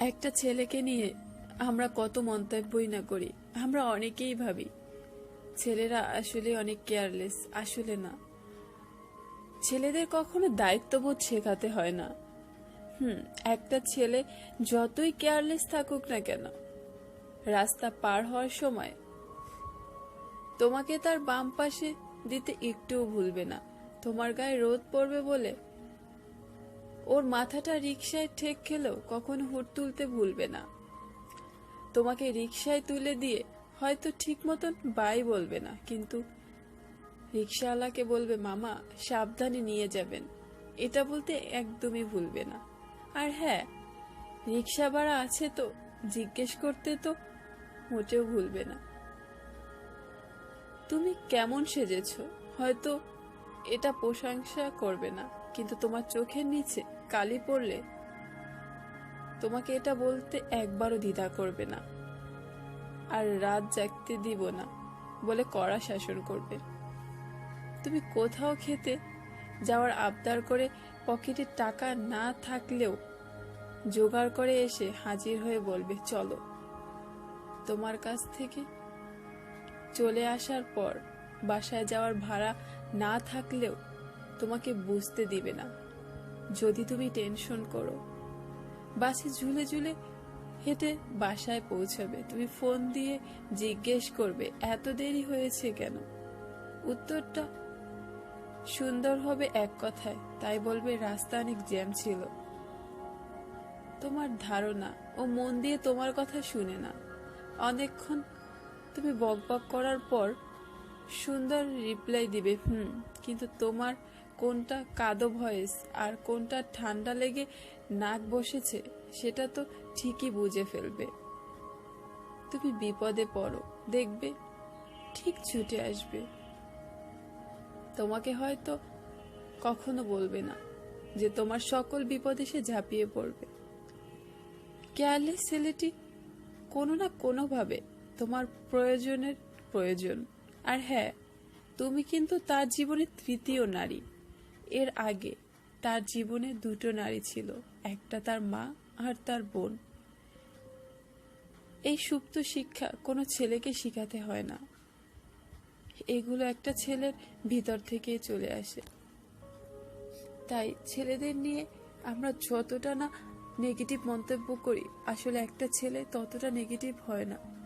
একটা ছেলেকে নিয়ে আমরা কত মন্তব্যই না করি। আমরা অনেকেই ভাবি, ছেলেরা আসলে অনেক কেয়ারলেস, আসলে না। ছেলেদের কখনো দায়িত্ববোধ শেখাতে হয় না। হুম, একটা ছেলে যতই কেয়ারলেস থাকুক না কেন, রাস্তা পার হওয়ার সময় তোমাকে তার বাম পাশে দিতে একটুও ভুলবে না। তোমার গায়ে রোদ পড়বে বলে ওর মাথাটা রিক্সায় ঠেক খেলেও কখনো হুট তুলতে ভুলবে না। তোমাকে রিক্সায় তুলে দিয়ে হয়তো ঠিক মতন বাই বলবে না, কিন্তু রিক্সাওয়ালাকে বলবে, মামা, সাবধানে নিয়ে যাবেন। এটা বলতে একদমই ভুলবে না। আর হ্যাঁ রিক্সা ভাড়া আছে তো, জিজ্ঞেস করতে তো মোটেও ভুলবে না। তুমি কেমন সেজেছ? হয়তো এটা প্রশংসা করবে না। কিন্তু তোমার চোখের নিচে কালি পড়লে তোমাকে এটা বলতে একবারও দ্বিধা করবে না। আর রাত জাগতে দিব না বলে কড়া শাসন করবে। তুমি কোথাও খেতে যাওয়ার আবদার করে পকেটে টাকা না থাকলেও জোগাড় করে এসে হাজির হয়ে বলবে, চলো। তোমার কাছ থেকে চলে আসার পর বাসায় যাওয়ার ভাড়া না থাকলেও তোমাকে বুঝতে দিবে না। যদি তুমি টেনশন করো, বাসে ঝুলে ঝুলে হেঁটে বাসায় পৌঁছাবে। তুমি ফোন দিয়ে জিজ্ঞেস করবে, এত দেরি হয়েছে কেন? উত্তরটা, সুন্দর হবে এক কথায়। তাই বলবে, রাস্তা অনেক জ্যাম ছিল। তোমার ধারণা, ও মন দিয়ে তোমার কথা শুনে না। অনেকক্ষণ তুমি বকবক করার পর সুন্দর রিপ্লাই দিবে, হুম, কিন্তু তোমার কোনটা কাদো ভয়েস আর কোনটা ঠান্ডা লেগে নাক বসেছে, সেটা তো ঠিকই বুঝে ফেলবে। তুমি বিপদে পড়ো, দেখবে, ঠিক ছুটে আসবে। তোমাকে হয়তো কখনো বলবে না যে তোমার সকল বিপদে সে ঝাঁপিয়ে পড়বে। কেয়ারলেস ছেলেটি কোনো না কোনোভাবে তোমার প্রয়োজনের প্রয়োজন। আর হ্যাঁ তুমি কিন্তু তার জীবনে তৃতীয় নারী। এর আগে তার জীবনে দুটো নারী ছিল, একটা তার মা আর তার বোন। এই সুপ্ত শিক্ষা কোনো ছেলেকে শিখাতে হয় না। এগুলো একটা ছেলের ভিতর থেকেই চলে আসে। তাই ছেলেদের নিয়ে আমরা যতটা না নেগেটিভ মন্তব্য করি, আসলে একটা ছেলে ততটা নেগেটিভ হয় না।